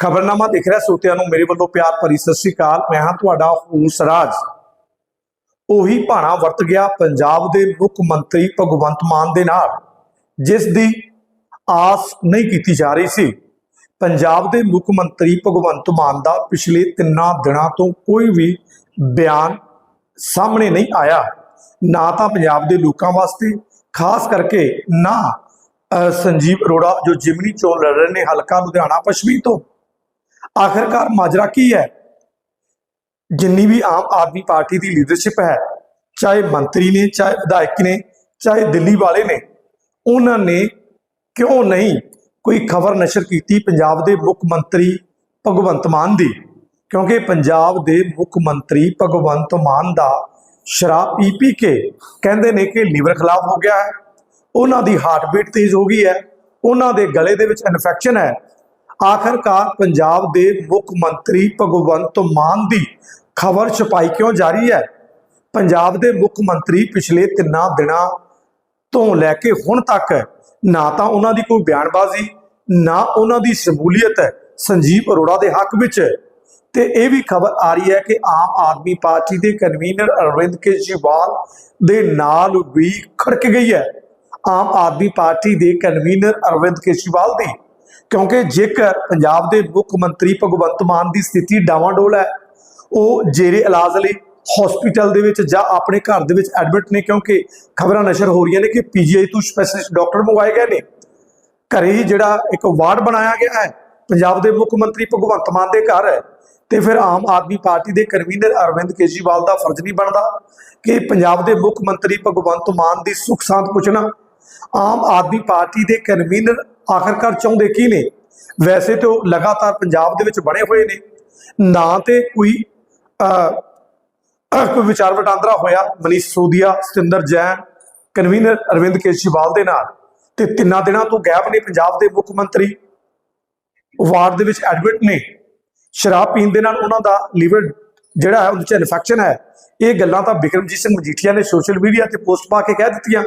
ਖਬਰਨਾਮਾ ਦੇਖ ਰਿਹਾ ਸੋਤਿਆਂ ਨੂੰ, ਮੇਰੇ ਵੱਲੋਂ ਪਿਆਰ ਭਰੀ ਸਤਿ ਸ੍ਰੀ ਅਕਾਲ। ਮੈਂ ਹਾਂ ਤੁਹਾਡਾ ਹੂਸ ਰਾਜ ਉਹੀ ਭਾਣਾ ਵਰਤ ਗਿਆ ਪੰਜਾਬ ਦੇ ਮੁੱਖ ਮੰਤਰੀ ਭਗਵੰਤ ਮਾਨ ਦੇ ਨਾਲ, ਜਿਸ ਦੀ ਆਸ ਨਹੀਂ ਕੀਤੀ ਜਾ ਰਹੀ ਸੀ। ਪੰਜਾਬ ਦੇ ਮੁੱਖ ਮੰਤਰੀ ਭਗਵੰਤ ਮਾਨ ਦਾ ਪਿਛਲੇ ਤਿੰਨਾਂ ਦਿਨਾਂ ਤੋਂ ਕੋਈ ਵੀ ਬਿਆਨ ਸਾਹਮਣੇ ਨਹੀਂ ਆਇਆ। ਨਾ ਤਾਂ ਪੰਜਾਬ ਦੇ ਲੋਕਾਂ ਵਾਸਤੇ, ਖਾਸ ਕਰਕੇ ਨਾ ਸੰਜੀਵ ਅਰੋੜਾ, ਜੋ ਜਿਮਨੀ ਚੋਣ ਲੜ ਰਹੇ ਨੇ ਹਲਕਾ ਲੁਧਿਆਣਾ ਪੱਛਮੀ ਤੋਂ। ਆਖਰਕਾਰ ਮਾਜਰਾ ਕੀ ਹੈ? ਜਿੰਨੀ ਵੀ ਆਮ ਆਦਮੀ ਪਾਰਟੀ ਦੀ ਲੀਡਰਸ਼ਿਪ ਹੈ, ਚਾਹੇ ਮੰਤਰੀ ਨੇ, ਚਾਹੇ ਵਿਧਾਇਕ ਨੇ, ਚਾਹੇ ਦਿੱਲੀ ਵਾਲੇ ਨੇ, ਉਹਨਾਂ ਨੇ ਕਿਉਂ ਨਹੀਂ ਕੋਈ ਖਬਰ ਨਸ਼ਰ ਕੀਤੀ ਪੰਜਾਬ ਦੇ ਮੁੱਖ ਮੰਤਰੀ ਭਗਵੰਤ ਮਾਨ ਦੀ? ਕਿਉਂਕਿ ਪੰਜਾਬ ਦੇ ਮੁੱਖ ਮੰਤਰੀ ਭਗਵੰਤ ਮਾਨ ਦਾ ਸ਼ਰਾਬ ਪੀ ਪੀ ਕੇ ਕਹਿੰਦੇ ਨੇ ਕਿ ਲੀਵਰ ਖਰਾਬ ਹੋ ਗਿਆ ਹੈ। ਉਹਨਾਂ ਦੀ ਹਾਰਟ ਬੀਟ ਤੇਜ਼ ਹੋ ਗਈ ਹੈ। ਉਹਨਾਂ ਦੇ ਗਲੇ ਦੇ ਵਿੱਚ ਇਨਫੈਕਸ਼ਨ ਹੈ। ਆਖਰਕਾਰ ਪੰਜਾਬ ਦੇ ਮੁੱਖ ਮੰਤਰੀ ਭਗਵੰਤ ਮਾਨ ਦੀ ਖਬਰ ਛਪਾਈ ਕਿਉਂ ਜਾਰੀ ਹੈ? ਪੰਜਾਬ ਦੇ ਮੁੱਖ ਮੰਤਰੀ ਪਿਛਲੇ ਤਿੰਨਾਂ ਦਿਨਾਂ ਤੋਂ ਲੈ ਕੇ ਹੁਣ ਤੱਕ ਨਾ ਤਾਂ ਉਹਨਾਂ ਦੀ ਕੋਈ ਬਿਆਨਬਾਜ਼ੀ, ਨਾ ਉਹਨਾਂ ਦੀ ਸ਼ਮੂਲੀਅਤ ਸੰਜੀਵ ਅਰੋੜਾ ਦੇ ਹੱਕ ਵਿੱਚ। ਤੇ ਇਹ ਵੀ ਖਬਰ ਆ ਰਹੀ ਹੈ ਕਿ ਆਮ ਆਦਮੀ ਪਾਰਟੀ ਦੇ ਕਨਵੀਨਰ ਅਰਵਿੰਦ ਕੇਜਰੀਵਾਲ ਦੇ ਨਾਲ ਵੀ ਖੜਕ ਗਈ ਹੈ। ਆਮ ਆਦਮੀ ਪਾਰਟੀ ਦੇ ਕਨਵੀਨਰ ਅਰਵਿੰਦ ਕੇਜਰੀਵਾਲ ਦੀ ਕਿਉਂਕਿ ਜੇਕਰ ਪੰਜਾਬ ਦੇ ਮੁੱਖ ਮੰਤਰੀ ਭਗਵੰਤ ਮਾਨ ਦੀ ਸਥਿਤੀ ਡਾਵਾਂਡੋਲ ਹੈ, ਉਹ ਜੇਰੇ ਇਲਾਜ ਲਈ ਹਸਪੀਟਲ ਦੇ ਵਿੱਚ ਜਾਂ ਆਪਣੇ ਘਰ ਦੇ ਵਿੱਚ ਐਡਮਿਟ ਨੇ, ਕਿਉਂਕਿ ਖਬਰਾਂ ਨਸ਼ਰ ਹੋ ਰਹੀਆਂ ਨੇ ਕਿ ਪੀਜੀਆਈ ਤੋਂ ਸਪੈਸ਼ਲਿਸਟ ਡਾਕਟਰ ਮੰਗਵਾਏ ਗਏ ਨੇ। ਘਰੇ ਹੀ ਜਿਹੜਾ ਇੱਕ ਵਾਰਡ ਬਣਾਇਆ ਗਿਆ ਹੈ, ਪੰਜਾਬ ਦੇ ਮੁੱਖ ਮੰਤਰੀ ਭਗਵੰਤ ਮਾਨ ਦੇ ਘਰ ਹੈ, ਤੇ ਫਿਰ ਆਮ ਆਦਮੀ ਪਾਰਟੀ ਦੇ ਕਨਵੀਨਰ ਅਰਵਿੰਦ ਕੇਜਰੀਵਾਲ ਦਾ ਫਰਜ਼ ਨਹੀਂ ਬਣਦਾ ਕਿ ਪੰਜਾਬ ਦੇ ਮੁੱਖ ਮੰਤਰੀ ਭਗਵੰਤ ਮਾਨ ਦੀ ਸੁੱਖ ਸ਼ਾਂਤ ਪੁੱਛਣਾ। ਆਮ ਆਦਮੀ ਪਾਰਟੀ ਦੇ ਕਨਵੀਨਰ ਆਖਰਕਾਰ ਚਾਹੁੰਦੇ ਕੀ ਨੇ? ਵੈਸੇ ਤਾਂ ਉਹ ਲਗਾਤਾਰ ਪੰਜਾਬ ਦੇ ਵਿੱਚ ਬਣੇ ਹੋਏ ਨੇ। ਨਾ ਤੇ ਕੋਈ ਅਹ, ਕੋਈ ਵਿਚਾਰ ਵਟਾਂਦਰਾ ਹੋਇਆ। ਮਨੀਸ਼ ਸੋਦੀਆ ਸਤਿੰਦਰ ਜੈਨ ਕਨਵੀਨਰ ਅਰਵਿੰਦ ਕੇਜਰੀਵਾਲ ਦੇ ਨਾਲ। ਤੇ ਤਿੰਨਾਂ ਦਿਨਾਂ ਤੋਂ ਗੈਪ ਨੇ ਪੰਜਾਬ ਦੇ ਮੁੱਖ ਮੰਤਰੀ। ਵਾਰਡ ਦੇ ਵਿੱਚ ਐਡਮਿਟ ਨੇ। ਸ਼ਰਾਬ ਪੀਣ ਦੇ ਨਾਲ ਉਹਨਾਂ ਦਾ ਲੀਵਰ ਜਿਹੜਾ ਹੈ ਉਹਦੇ ਚ ਇਨਫੈਕਸ਼ਨ ਹੈ। ਇਹ ਗੱਲਾਂ ਤਾਂ ਬਿਕਰਮਜੀਤ ਸਿੰਘ ਮਜੀਠੀਆ ਨੇ ਸੋਸ਼ਲ ਮੀਡੀਆ ਤੇ ਪੋਸਟ ਪਾ ਕੇ ਕਹਿ ਦਿੱਤੀਆਂ।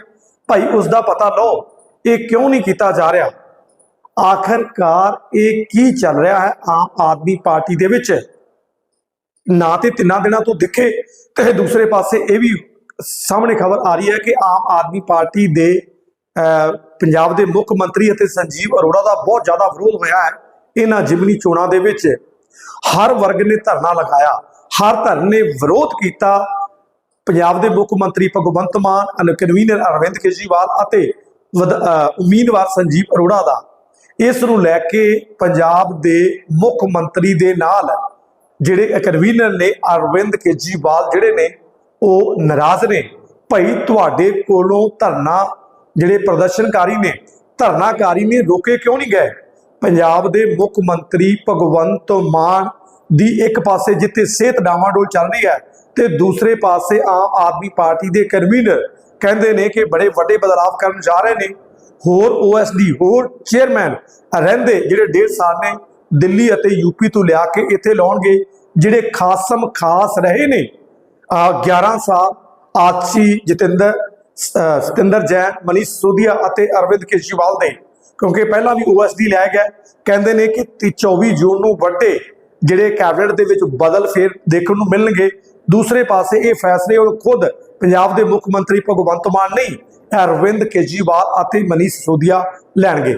ਭਾਈ ਉਸ ਦਾ ਪਤਾ ਲਓ ਇਹ ਕਿਉਂ ਨਹੀਂ ਕੀਤਾ ਜਾ ਰਿਹਾ? ਆਖਰਕਾਰ ਇਹ ਕੀ ਚੱਲ ਰਿਹਾ ਹੈ ਆਮ ਆਦਮੀ ਪਾਰਟੀ ਦੇ ਵਿੱਚ? ਨਾ ਤੇ ਤਿੰਨਾਂ ਦਿਨਾਂ ਤੋਂ ਦਿਖੇ ਤੇ ਦੂਸਰੇ ਪਾਸੇ ਇਹ ਵੀ ਸਾਹਮਣੇ ਖਬਰ ਆ ਰਹੀ ਹੈ ਕਿ ਆਮ ਆਦਮੀ ਪਾਰਟੀ ਦੇ ਪੰਜਾਬ ਦੇ ਮੁੱਖ ਮੰਤਰੀ ਅਤੇ ਸੰਜੀਵ ਅਰੋੜਾ ਦਾ ਬਹੁਤ ਜ਼ਿਆਦਾ ਵਿਰੋਧ ਹੋਇਆ ਹੈ ਇਹਨਾਂ ਜਿਮਨੀ ਚੋਣਾਂ ਦੇ ਵਿੱਚ। ਹਰ ਵਰਗ ਨੇ ਧਰਨਾ ਲਗਾਇਆ। ਹਰ ਧਰਮ ਨੇ ਵਿਰੋਧ ਕੀਤਾ। ਪੰਜਾਬ ਦੇ ਮੁੱਖ ਮੰਤਰੀ ਭਗਵੰਤ ਮਾਨ ਕਨਵੀਨਰ ਅਰਵਿੰਦ ਕੇਜਰੀਵਾਲ ਅਤੇ ਵਧ- ਉਮੀਦਵਾਰ ਸੰਜੀਵ ਅਰੋੜਾ ਦਾ। ਇਸ ਨੂੰ ਲੈ ਕੇ ਪੰਜਾਬ ਦੇ ਮੁੱਖ ਮੰਤਰੀ ਦੇ ਨਾਲ ਜਿਹੜੇ ਕਨਵੀਨਰ ਨੇ, ਅਰਵਿੰਦ ਕੇਜਰੀਵਾਲ ਜਿਹੜੇ ਨੇ, ਉਹ ਨਾਰਾਜ਼ ਨੇ। ਭਾਈ ਤੁਹਾਡੇ ਕੋਲੋਂ ਧਰਨਾ ਜਿਹੜੇ ਪ੍ਰਦਰਸ਼ਨਕਾਰੀ ਨੇ, ਧਰਨਾਕਾਰੀ ਨੇ ਰੋਕੇ ਕਿਉਂ ਨਹੀਂ ਗਏ? ਪੰਜਾਬ ਦੇ ਮੁੱਖ ਮੰਤਰੀ ਭਗਵੰਤ ਮਾਨ ਦੀ ਇੱਕ ਪਾਸੇ ਜਿੱਥੇ ਸਿਹਤ ਡਾਵਾਂਡੋਲ ਚੱਲ ਰਹੀ ਹੈ ਤੇ ਦੂਸਰੇ ਪਾਸੇ ਆਮ ਆਦਮੀ ਪਾਰਟੀ ਦੇ ਕਨਵੀਨਰ ਕਹਿੰਦੇ ਨੇ ਕਿ ਬੜੇ ਵੱਡੇ ਬਦਲਾਅ ਕਰਨ ਜਾ ਰਹੇ ਨੇ। ਹੋਰ ਓਐਸਡੀ ਹੋਰ ਚੇਅਰਮੈਨ ਰਹਿੰਦੇ ਜਿਹੜੇ ਡੇਢ ਸਾਲ ਨੇ ਦਿੱਲੀ ਅਤੇ ਯੂਪੀ ਤੋਂ ਲਿਆ ਕੇ ਇੱਥੇ ਲਾਉਣਗੇ, ਜਿਹੜੇ ਖਾਸਮ ਖਾਸ ਰਹੇ ਨੇ, ਆ 11 ਸਾਲ ਆਚੀ ਜਤਿੰਦਰ ਸਤਿੰਦਰ ਜੈਨ, ਮਨੀਸ਼ ਸੋਧੀਆ ਅਤੇ ਅਰਵਿੰਦ ਕੇਜਰੀਵਾਲ ਦੇ ਕਿਉਂਕਿ ਪਹਿਲਾਂ ਵੀ ਓਐਸਡੀ ਲਿਆ ਗਿਆ ਕਹਿੰਦੇ ਨੇ ਕਿ ਤੀ- 24 ਜੂਨ ਨੂੰ ਵੱਡੇ ਜਿਹੜੇ ਕੈਬਨਿਟ ਦੇ ਵਿੱਚ ਬਦਲ ਫੇਰ ਦੇਖਣ ਨੂੰ ਮਿਲਣਗੇ ਦੂਸਰੇ ਪਾਸੇ ਇਹ ਫੈਸਲੇ ਹੁਣ ਖੁਦ ਪੰਜਾਬ ਦੇ ਮੁੱਖ ਮੰਤਰੀ ਭਗਵੰਤ ਮਾਨ ਨਹੀਂ, ਅਰਵਿੰਦ ਕੇਜਰੀਵਾਲ ਅਤੇ ਮਨੀਸ਼ ਸੋਧੀਆ ਲੈਣਗੇ।